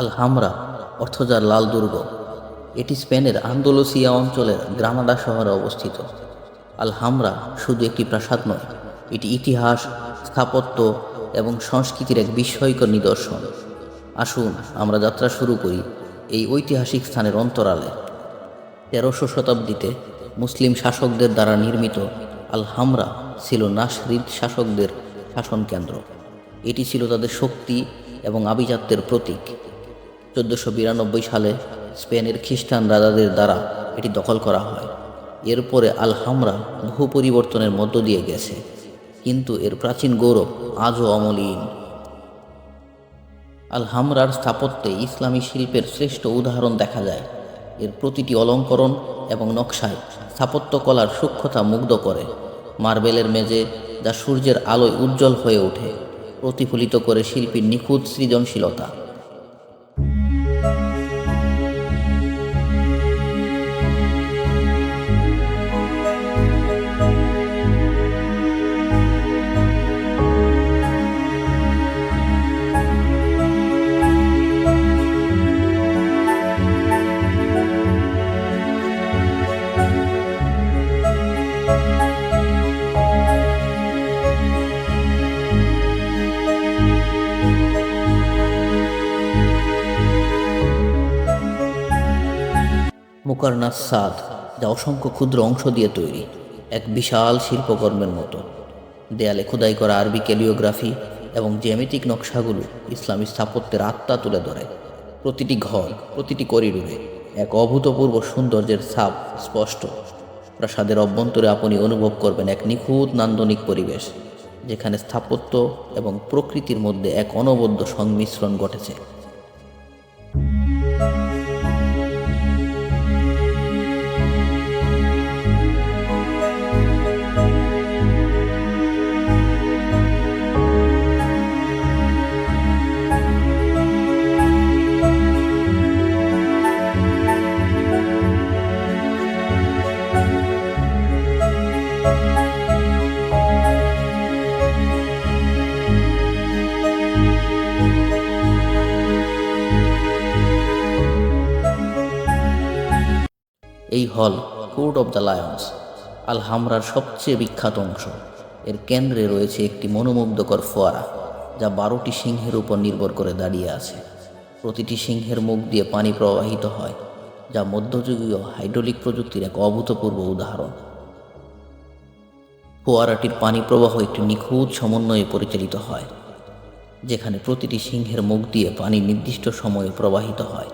আল হামরা অর্থ যার লাল দুর্গ। এটি স্পেনের আন্দোলসিয়া অঞ্চলের গ্রানাডা শহরে অবস্থিত। আল হামরা শুধু একটি প্রাসাদ নয়, এটি ইতিহাস, স্থাপত্য এবং সংস্কৃতির এক বিস্ময়কর নিদর্শন। আসুন, আমরা যাত্রা শুরু করি এই ঐতিহাসিক স্থানের অন্তরালে। তেরোশো শতাব্দীতে মুসলিম শাসকদের দ্বারা নির্মিত আল হামরা ছিল নাসরিদ শাসকদের শাসন কেন্দ্র। এটি ছিল তাদের শক্তি এবং আভিজাত্যের প্রতীক। চোদ্দোশো বিরানব্বই সালে স্পেনের খ্রিস্টান রাজাদের দ্বারা এটি দখল করা হয়। এরপরে আল হামরা বহু পরিবর্তনের মধ্য দিয়ে গেছে। কিন্তু এর প্রাচীন গৌরব আজও অমলিন। আল হামরার স্থাপত্যে ইসলামী শিল্পের শ্রেষ্ঠ উদাহরণ দেখা যায়। এর প্রতিটি অলঙ্করণ এবং নকশায় স্থাপত্যকলার সূক্ষ্মতা মুগ্ধ করে। মার্বেলের মেজে যা সূর্যের আলোয় উজ্জ্বল হয়ে ওঠে, প্রতিফলিত করে শিল্পীর নিখুঁত সৃজনশীলতা। মুকারনাস সাদ যা অসংখ্য ক্ষুদ্র অংশ দিয়ে তৈরি, এক বিশাল শিল্পকর্মের মতো। দেয়ালে খোদাই করা আরবি ক্যালিওগ্রাফি এবং জ্যামিতিক নকশাগুলো ইসলামী স্থাপত্যের আত্মা তুলে ধরে। প্রতিটি ঘর, প্রতিটি করিডোরে এক অভূতপূর্ব সৌন্দর্যের ছাপ স্পষ্ট। প্রাসাদের অভ্যন্তরে আপনি অনুভব করবেন এক নিখুঁত নান্দনিক পরিবেশ, যেখানে স্থাপত্য এবং প্রকৃতির মধ্যে এক অনবদ্য সংমিশ্রণ ঘটেছে। এই হল কোর্ট অব দ্য লায়ন্স, আল হামরার সবচেয়ে বিখ্যাত অংশ। এর কেন্দ্রে রয়েছে একটি মনোমুগ্ধকর ফোয়ারা, যা বারোটি সিংহের উপর নির্ভর করে দাঁড়িয়ে আছে। প্রতিটি সিংহের মুখ দিয়ে পানি প্রবাহিত হয়, যা মধ্যযুগীয় হাইড্রোলিক প্রযুক্তির এক অভূতপূর্ব উদাহরণ। ফোয়ারাটির পানি প্রবাহ একটি নিখুঁত সমন্বয়ে পরিচালিত হয়, যেখানে প্রতিটি সিংহের মুখ দিয়ে পানি নির্দিষ্ট সময়ে প্রবাহিত হয়।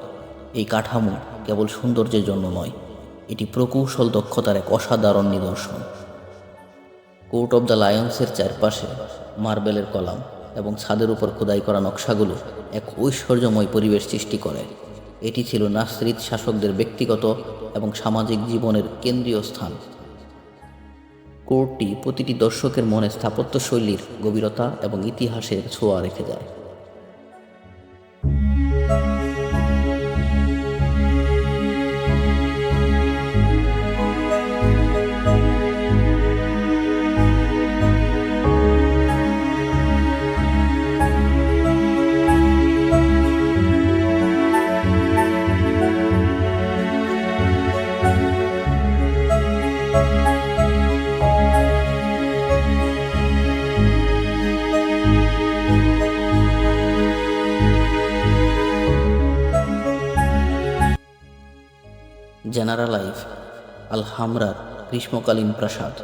এই কাঠামো কেবল সৌন্দর্যের জন্য নয় এটি প্রকৌশল দক্ষতার এক অসাধারণ নিদর্শন। কোর্ট অব দ্য লায়ন্সের চারপাশে মার্বেলের কলাম এবং ছাদের উপর খোদাই করা নকশাগুলো এক ঐশ্বর্যময় পরিবেশ সৃষ্টি করে। এটি ছিল নাসরিদ শাসকদের ব্যক্তিগত এবং সামাজিক জীবনের কেন্দ্রীয় স্থান। কোর্টটি প্রতিটি দর্শকের মনে স্থাপত্য শৈলীর গভীরতা এবং ইতিহাসের ছোঁয়া রেখে যায় জেনারালাইফ আল হামরার গ্রীষ্মকালীন প্রাসাদ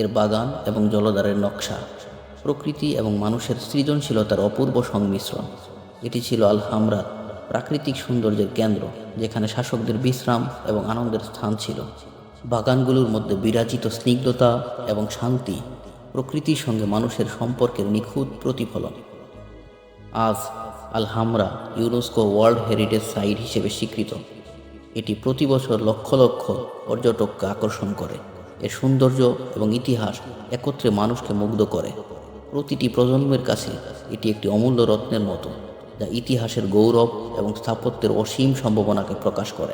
এর বাগান এবং জলধারের নকশা, প্রকৃতি এবং মানুষের সৃজনশীলতার অপূর্ব সংমিশ্রণ। এটি ছিল আল হামরার প্রাকৃতিক সৌন্দর্যের কেন্দ্র, যেখানে শাসকদের বিশ্রাম এবং আনন্দের স্থান ছিল। বাগানগুলোর মধ্যে বিরাজিত স্নিগ্ধতা এবং শান্তি, প্রকৃতির সঙ্গে মানুষের সম্পর্কের নিখুঁত প্রতিফলন। আজ আল হামরা ইউনেস্কো ওয়ার্ল্ড হেরিটেজ সাইট হিসেবে স্বীকৃত। এটি প্রতি বছর লক্ষ লক্ষ পর্যটককে আকর্ষণ করে। এর সৌন্দর্য এবং ইতিহাস একত্রে মানুষকে মুগ্ধ করে। প্রতিটি প্রজন্মের কাছে এটি একটি অমূল্য রত্নের মতো, যা ইতিহাসের গৌরব এবং স্থাপত্যের অসীম সম্ভাবনাকে প্রকাশ করে।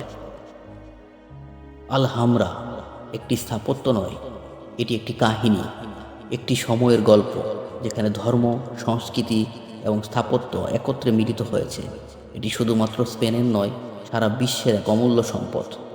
আল হামরা একটি স্থাপত্য নয়, এটি একটি কাহিনী, একটি সময়ের গল্প, যেখানে ধর্ম, সংস্কৃতি এবং স্থাপত্য একত্রে মিলিত হয়েছে। এটি শুধুমাত্র স্পেনের নয় সারা বিশ্বের এক অমূল্য সম্পদ।